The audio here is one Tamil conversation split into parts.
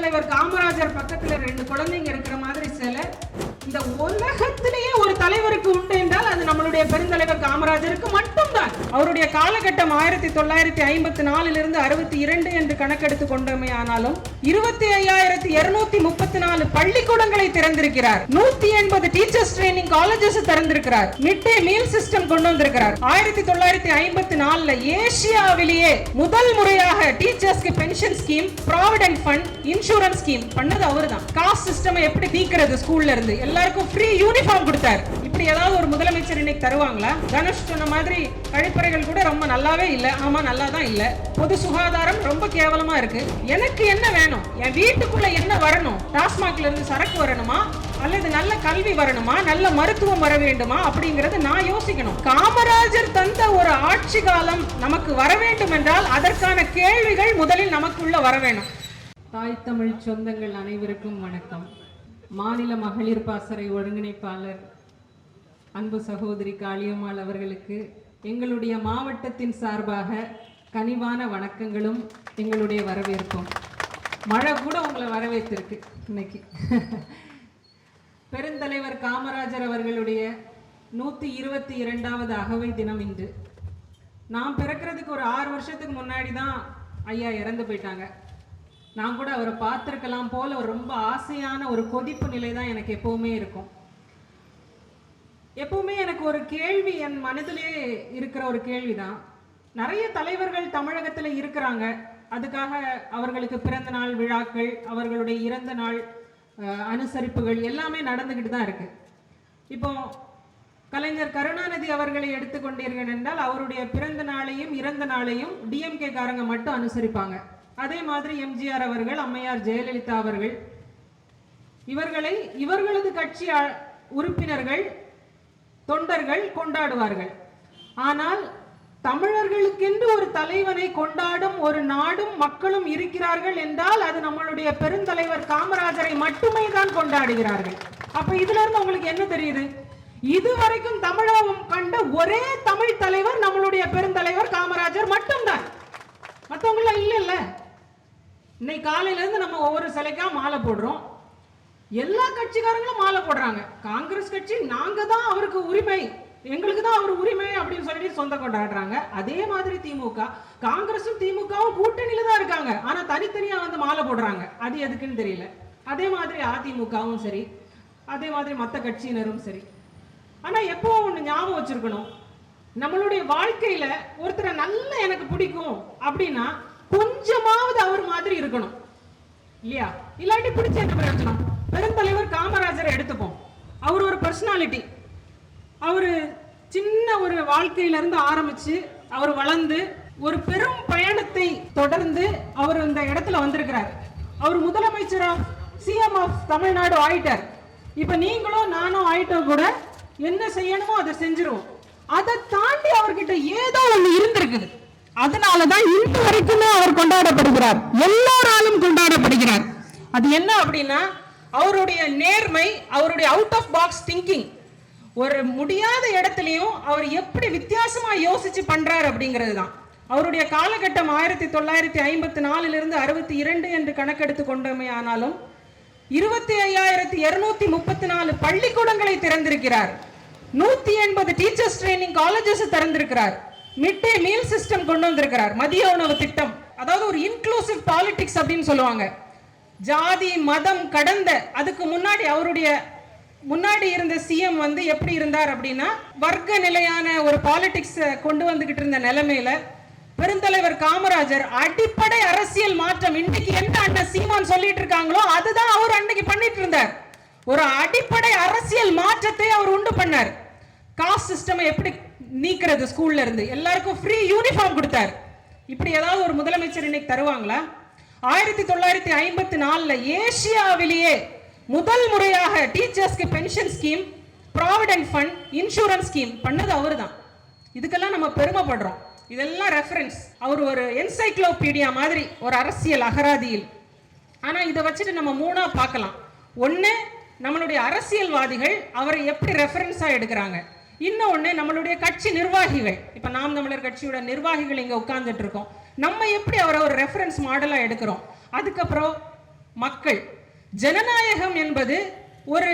தலைவர் காமராஜர் பக்கத்துல ரெண்டு குழந்தைங்க இருக்கிற மாதிரி சிலை. இந்த உலகத்திலேயே ஒரு தலைவருக்கு நம்முடைய பெருந்தலைவர் காமராஜருக்கு மட்டும்தான். அவருடைய காலகட்டம் ஆயிரத்தி தொள்ளாயிரத்தி ஐம்பத்தி நாலிலிருந்து அறுபத்தி இரண்டு என்று கணக்கெடுத்து கொண்டமையானாலும் இருபத்தி ஐயாயிரத்தி இருநூத்தி முப்பத்தி நாலு பள்ளிக்கூடங்களை திறந்திருக்கிறார். நூத்தி எண்பது டீச்சர்ஸ் ட்ரைனிங் காலேஜஸ் திறந்திருக்கிறார். மிட் டே மீல் சிஸ்டம் கொண்டு வந்திருக்கிறார் ஆயிரத்தி தொள்ளாயிரத்தி ஐம்பத்தி நாலுல ஏசியாவிலேயே முதல் முறையாக டீச்சர்ஸ்க்கு pension scheme provident fund insurance scheme பண்ணது அவர்தான். காஸ்ட் சிஸ்டம் எப்படி தீக்கிறது ஸ்கூல்ல இருந்து? எல்லாருக்கும் ஃப்ரீ யூனிஃபார்ம் கொடுத்தார். இப்படி ஏதாவது ஒரு முதலமைச்சர் இன்னைக்கு தருவாங்களா? தனுஷ் சொன்ன மாதிரி கழிப்பறைகள் கூட ரொம்ப நல்லாவே இல்ல. ஆமா நல்லா தான் இல்ல. பொது சுகாதாரம் ரொம்ப கேவலமா இருக்கு. எனக்கு என்ன வேணும்? என் வீட்டுக்குள்ள என்ன வரணும்? டாஸ்மாக்ல இருந்து சரக்கு வரணுமா? அல்லது நல்ல கல்வி வரணுமா? நல்ல மருத்துவம் வர வேண்டுமா? அப்படிங்கறது நான் யோசிக்கணும். காமராஜர் தந்த ஒரு ஆட்சி காலம் நமக்கு வர வேண்டும் என்றால் அதற்கான கேள்விகள் முதலில் நமக்குள்ள வர வேணும். தாய் தமிழ் சொந்தங்கள் அனைவருக்கும் வணக்கம். மாநில மகளிர் பாசறை ஒருங்கிணைப்பாளர் அன்பு சகோதரி காளியம்மாள் அவர்களுக்கு எங்களுடைய மாவட்டத்தின் சார்பாக கனிவான வணக்கங்களும் எங்களுடைய வரவேற்பும். மழை கூட உங்களை வரவேற்றிருக்கு இன்னைக்கு. பெருந்தலைவர் காமராஜர் அவர்களுடைய நூற்றி இருபத்தி இரண்டாவது அகவை தினம் இன்று. நான் பிறக்கிறதுக்கு ஒரு ஆறு வருஷத்துக்கு முன்னாடி தான் ஐயா இறந்து போயிட்டாங்க. நான் கூட அவரை பார்த்துருக்கலாம் போல ரொம்ப ஆசையான ஒரு கொதிப்பு நிலை தான் எனக்கு எப்போவுமே இருக்கும். எப்பவுமே எனக்கு ஒரு கேள்வி என் மனதிலே இருக்கிற ஒரு கேள்விதான். நிறைய தலைவர்கள் தமிழகத்தில் இருக்கிறாங்க. அதுக்காக அவர்களுக்கு பிறந்த நாள் விழாக்கள் அவர்களுடைய இறந்த நாள் அனுசரிப்புகள் எல்லாமே நடந்துக்கிட்டு தான் இருக்கு. இப்போ கலைஞர் கருணாநிதி அவர்களை எடுத்துக்கொண்டீர்கள் என்றால் அவருடைய பிறந்த நாளையும் இறந்த நாளையும் டிஎம்கே காரங்க மட்டும் அனுசரிப்பாங்க. அதே மாதிரி எம்ஜிஆர் அவர்கள் அம்மையார் ஜெயலலிதா அவர்கள் இவர்களை இவர்களது கட்சி உறுப்பினர்கள் தொண்டர்கள் கொண்டாடுவார்கள். ஆனால் தமிழர்களுக்கென்று ஒரு தலைவனை கொண்டாடும் ஒரு நாடும் மக்களும் இருக்கிறார்கள் என்றால் அது நம்மளுடைய பெருந்தலைவர் காமராஜரை மட்டுமே தான் கொண்டாடுகிறார்கள். அப்ப இதுல இருந்து உங்களுக்கு என்ன தெரியுது? இதுவரைக்கும் தமிழகம் கண்ட ஒரே தமிழ் தலைவர் நம்மளுடைய பெருந்தலைவர் காமராஜர் மட்டும்தான். மற்றவங்கள இல்லைல்ல. இன்னைக்கு காலையில இருந்து நம்ம ஒவ்வொரு சிலைக்கா மாலை போடுறோம். எல்லா கட்சிக்காரங்களும் மாலை போடுறாங்க. காங்கிரஸ் கட்சி நாங்க தான் அவருக்கு உரிமை. எங்களுக்கு தான் அவர் உரிமை அப்படின்னு சொல்லிட்டு சொந்த கொண்டாடுறாங்க. அதே மாதிரி திமுக காங்கிரஸும் திமுகவும் கூட்டணியில தான் இருக்காங்க. ஆனா தனித்தனியா வந்து மாலை போடுறாங்க. அது எதுக்குன்னு தெரியல. அதே மாதிரி அதிமுகவும் சரி. அதே மாதிரி மற்ற கட்சியினரும் சரி. ஆனா எப்போ ஒன்று ஞாபகம் வச்சிருக்கணும். நம்மளுடைய வாழ்க்கையில ஒருத்தரை நல்ல எனக்கு பிடிக்கும் அப்படின்னா கொஞ்சமாவது அவர் மாதிரி இருக்கணும். இல்லையா? இல்லாட்டி பிடிச்ச என்ன பிரயோஜனம்? பெருந்தலைவர் காமராஜரை எடுத்துப்போம். அவர் ஒரு பர்சனாலிட்டி அவர் சின்ன ஒரு வாழ்க்கையில இருந்து அவர் வளர்ந்து ஒரு பெரும் பயணத்தை தொடர்ந்து அவர் இந்த இடத்துல வந்திருக்கிறார். அவர் முதலமைச்சர் ஆஃப் சிஎம் ஆஃப் தமிழ்நாடு ஆயிட்டார். இப்போ நீங்களும் நானும் ஆயிட்டோம் கூட என்ன செய்யணுமோ அதை செஞ்சிருவோம். அதை தாண்டி அவர்கிட்ட ஏதோ ஒன்று இருந்திருக்குது. அதனாலதான் இன்று வரைக்குமே அவர் கொண்டாடப்படுகிறார். எல்லோராலும் கொண்டாடப்படுகிறார். அது என்ன அப்படின்னா அவருடைய நேர்மை அவருடைய அவுட் ஆஃப் பாக்ஸ் திங்கிங் ஒரு முடியாத இடத்துலையும் அவர் எப்படி வித்தியாசமா யோசிச்சு பண்றார் அப்படிங்கிறது தான் அவருடைய காலகட்டம் ஆயிரத்தி தொள்ளாயிரத்தி ஐம்பத்தி நாலிலிருந்து அறுபத்தி இரண்டு என்று கணக்கெடுத்து கொண்டோமே ஆனாலும் இருபத்தி ஐயாயிரத்தி இருநூத்தி முப்பத்தி நாலு பள்ளிக்கூடங்களை திறந்திருக்கிறார். நூத்தி எண்பது டீச்சர்ஸ் ட்ரைனிங் காலேஜஸ் திறந்திருக்கிறார். மிட் டே மீல் சிஸ்டம் கொண்டு வந்திருக்கிறார். மதிய உணவு திட்டம். அதாவது ஒரு இன்க்ளூசிவ் பாலிடிக்ஸ் அப்படின்னு சொல்லுவாங்க. ஜாதி மதம் கடந்த அதுக்கு முன்னாடி அவருடைய முன்னாடி இருந்த சிஎம் வந்து எப்படி இருந்தார் அப்படின்னா வர்க்க நிலையான ஒரு பாலிடிக்ஸ் கொண்டு வந்துகிட்டு இருந்த நிலைமையில பெருந்தலைவர் காமராஜர் அடிப்படை அரசியல் மாற்றம் இன்னைக்கு என்ன அண்ணன் சீமான் சொல்லிட்டு இருக்காங்களோ அதுதான் அவர் அன்னைக்கு பண்ணிட்டு இருந்தார். ஒரு அடிப்படை அரசியல் மாற்றத்தை அவர் உண்டு பண்ணார். காஸ்ட் சிஸ்டம் எப்படி நீக்கிறது ஸ்கூல்ல இருந்து? எல்லாருக்கும் ஃப்ரீ யூனிஃபார்ம் கொடுத்தார். இப்படி ஏதாவது ஒரு முதலமைச்சர் இன்னைக்கு தருவாங்களா? ஆயிரத்தி தொள்ளாயிரத்தி ஐம்பத்தி நாலில் ஏசியாவிலேயே முதல் முறையாக டீச்சர்ஸ்க்கு pension scheme provident fund insurance scheme பண்ணது அவர்தான். இதுக்கெல்லாம் நம்ம பெருமைப்படுறோம். இதெல்லாம் ரெஃபரன்ஸ் அவர் ஒரு என்சைக்ளோபீடியா மாதிரி ஒரு அரசியல் அகராதியில். ஆனா இதை வச்சுட்டு நம்ம மூணா பார்க்கலாம். ஒன்று நம்மளுடைய அரசியல்வாதிகள் அவரை எப்படி ரெஃபரன்ஸா எடுக்கிறாங்க. இன்னொன்று நம்மளுடைய கட்சி நிர்வாகிகள். இப்ப நாம் தமிழர் கட்சியோட நிர்வாகிகள் இங்க உட்கார்ந்துட்டு இருக்கோம். நம்ம எப்படி அவரை ஒரு ரெஃபரன்ஸ் மாடலாக எடுக்கிறோம்? அதுக்கப்புறம் மக்கள். ஜனநாயகம் என்பது ஒரு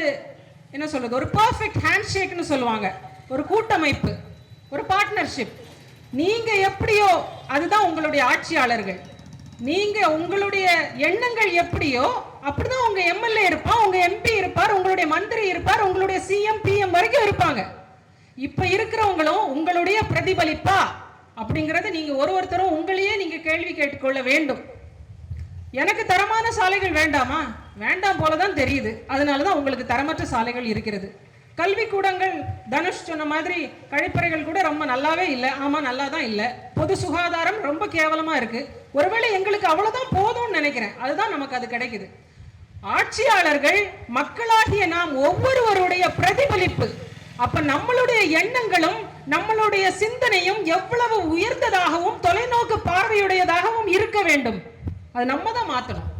என்ன சொல்கிறது ஒரு பர்ஃபெக்ட் ஹேண்ட்ஷேக்னு சொல்லுவாங்க. ஒரு கூட்டமைப்பு ஒரு பார்ட்னர்ஷிப் நீங்கள் எப்படியோ அதுதான் உங்களுடைய ஆட்சியாளர்கள். நீங்கள் உங்களுடைய எண்ணங்கள் எப்படியோ அப்படிதான் உங்கள் எம்எல்ஏ இருப்பான் உங்கள் எம்பி இருப்பார் உங்களுடைய மந்திரி இருப்பார் உங்களுடைய சிஎம் பிஎம் வரைக்கும் இருப்பாங்க. இப்போ இருக்கிறவங்களும் உங்களுடைய பிரதிபலிப்பா? அப்படிங்கிறத நீங்கள் ஒரு ஒருத்தரும் உங்களையே நீங்கள் கேள்வி கேட்டுக்கொள்ள வேண்டும். எனக்கு தரமான சாலைகள் வேண்டாமா? வேண்டாம் போல தான் தெரியுது. அதனால தான் உங்களுக்கு தரமற்ற சாலைகள் இருக்கிறது. கல்விக்கூடங்கள் தனுஷ் சொன்ன மாதிரி கழிப்பறைகள் கூட ரொம்ப நல்லாவே இல்லை. ஆமாம் நல்லா தான் இல்லை. பொது சுகாதாரம் ரொம்ப கேவலமாக இருக்குது ஒருவேளை எங்களுக்கு அவ்வளோதான் போதும்னு நினைக்கிறேன். அதுதான் நமக்கு அது கிடைக்குது. ஆட்சியாளர்கள் மக்களாகிய நாம் ஒவ்வொருவருடைய பிரதிபலிப்பு. அப்போ நம்மளுடைய எண்ணங்களும் நம்மளுடைய சிந்தனையும் எவ்வளவு உயர்ந்ததாகவும் தொலைநோக்கு பார்வையுடையதாகவும் இருக்க வேண்டும். அது நம்ம தான் மாற்றணும்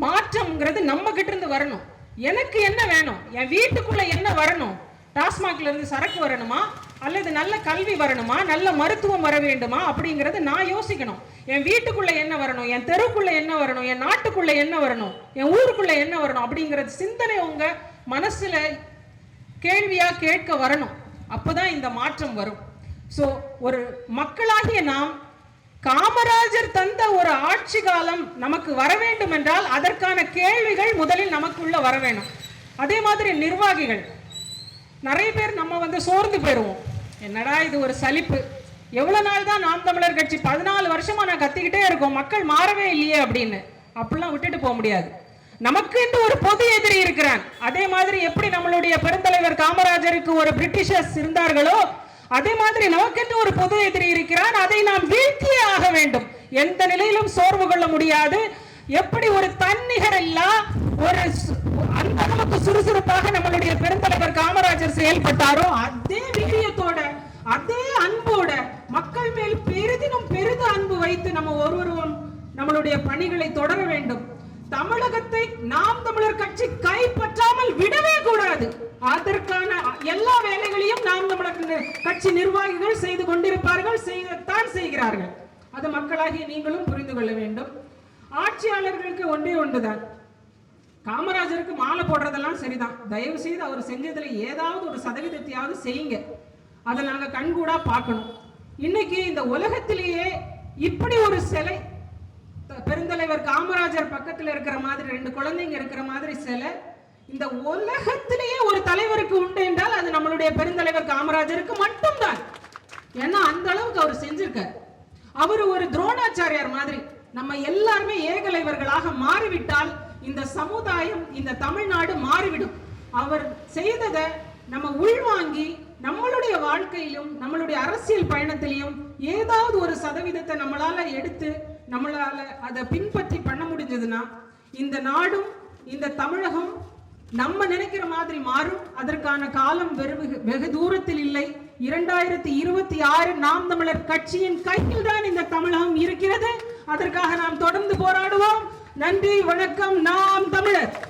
மாற்றம்ங்கிறது நம்ம கிட்ட இருந்து வரணும். எனக்கு என்ன வேணும்? என் வீட்டுக்குள்ள என்ன வரணும்? டாஸ்மாக்ல இருந்து சரக்கு வரணுமா? அல்லது நல்ல கல்வி வரணுமா? நல்ல மருத்துவம் வர வேண்டுமா? அப்படிங்கறது நான் யோசிக்கணும். என் வீட்டுக்குள்ள என்ன வரணும்? என் தெருவுக்குள்ள என்ன வரணும்? என் நாட்டுக்குள்ள என்ன வரணும்? என் ஊருக்குள்ள என்ன வரணும்? அப்படிங்கறது சிந்தனை உங்க மனசுல கேள்வியா கேட்க வரணும். அப்போதான் இந்த மாற்றம் வரும். ஸோ ஒரு மக்களாகிய நாம் காமராஜர் தந்த ஒரு ஆட்சி காலம் நமக்கு வர வேண்டும் என்றால் அதற்கான கேள்விகள் முதலில் நமக்குள்ள வர வேணும். அதே மாதிரி நிர்வாகிகள். நிறைய பேர் நம்ம வந்து சோர்ந்து போயிடுவோம் என்னடா இது ஒரு சலிப்பு. எவ்வளோ நாள் தான் நாம் தமிழர் கட்சி? பதினாலு வருஷமாக நான் கத்திக்கிட்டே இருக்கோம். மக்கள் மாறவே இல்லையே அப்படின்னு. அப்படிலாம் விட்டுட்டு போக முடியாது. நமக்கு என்று ஒரு பொது எதிரி இருக்கிறான். அதே மாதிரி எப்படி நம்மளுடைய பெருந்தலைவர் காமராஜருக்கு ஒரு பிரிட்டிஷர்ஸ் இருந்தார்களோ அதே மாதிரி நமக்கென்று ஒரு பொது எதிரி இருக்கிறான். அதை நாம் வீழ்த்தியே ஆக வேண்டும். எந்த நிலையிலும் சோர்வு கொள்ள முடியாது. எப்படி ஒரு தன்னிகர் இல்லா ஒரு சு- அந்த அளவுக்கு சுறுசுறுப்பாக நம்மளுடைய பெருந்தலைவர் காமராஜர் செயல்பட்டாரோ அதே வீரியத்தோட அதே அன்போட மக்கள் மேல் பெரிதினும் பெரிது அன்பு வைத்து நம்ம ஒருவரும் நம்மளுடைய பணிகளை தொடர வேண்டும். தமிழகத்தை நாம் தமிழர் கட்சி கைப்பற்றாமல் விடவே கூடாது. அதற்கான எல்லா வேலைகளையும் நாம் தமிழர் கட்சி நிர்வாகிகள் செய்து கொண்டிருப்பார்கள் செய்யத்தான் செய்கிறார்கள். அது மக்களாகிய நீங்களும் புரிந்து கொள்ள வேண்டும். ஆட்சியாளர்களுக்கு ஒன்றே ஒன்றுதான். காமராஜருக்கு மாலை போடுறதெல்லாம் சரிதான். தயவு செய்து அவர் செஞ்சதுல ஏதாவது ஒரு சதவீதத்தையாவது செய்யுங்க. அதை நாங்கள் கண்கூடா பார்க்கணும். இன்னைக்கு இந்த உலகத்திலேயே இப்படி ஒரு சிலை பெருந்தலைவர் காமராஜர் பக்கத்துல இருக்கிற மாதிரி ரெண்டு குழந்தைங்க இருக்கிற மாதிரி சிலை இந்த உலகத்திலேயே ஒரு தலைவருக்கு உண்டு என்றால் அது நம்மளுடைய பெருந்தலைவர் காமராஜருக்கு மட்டும்தான். ஏன்னா அந்த அளவுக்கு அவர் செஞ்சிருக்கார். அவர் ஒரு துரோணாச்சாரியார் மாதிரி. நம்ம எல்லாருமே ஏகலைவர்களாக மாறிவிட்டால் இந்த சமுதாயம் இந்த தமிழ்நாடு மாறிவிடும். அவர் செய்ததை நம்ம உள்வாங்கி நம்மளுடைய வாழ்க்கையிலும் நம்மளுடைய அரசியல் பயணத்திலையும் ஏதாவது ஒரு சதவீதத்தை நம்மளால எடுத்து நம்மளால அதை பின்பற்றி பண்ண முடிஞ்சதுன்னா இந்த நாடும் இந்த தமிழகம் நம்ம நினைக்கிற மாதிரி மாறும். அதற்கான காலம் வெகு வெகு தூரத்தில் இல்லை. இரண்டாயிரத்தி இருபத்தி ஆறு நாம் தமிழர் கட்சியின் கையில் தான் இந்த தமிழகம் இருக்கிறது. அதற்காக நாம் தொடர்ந்து போராடுவோம். நன்றி வணக்கம். நாம் தமிழர்.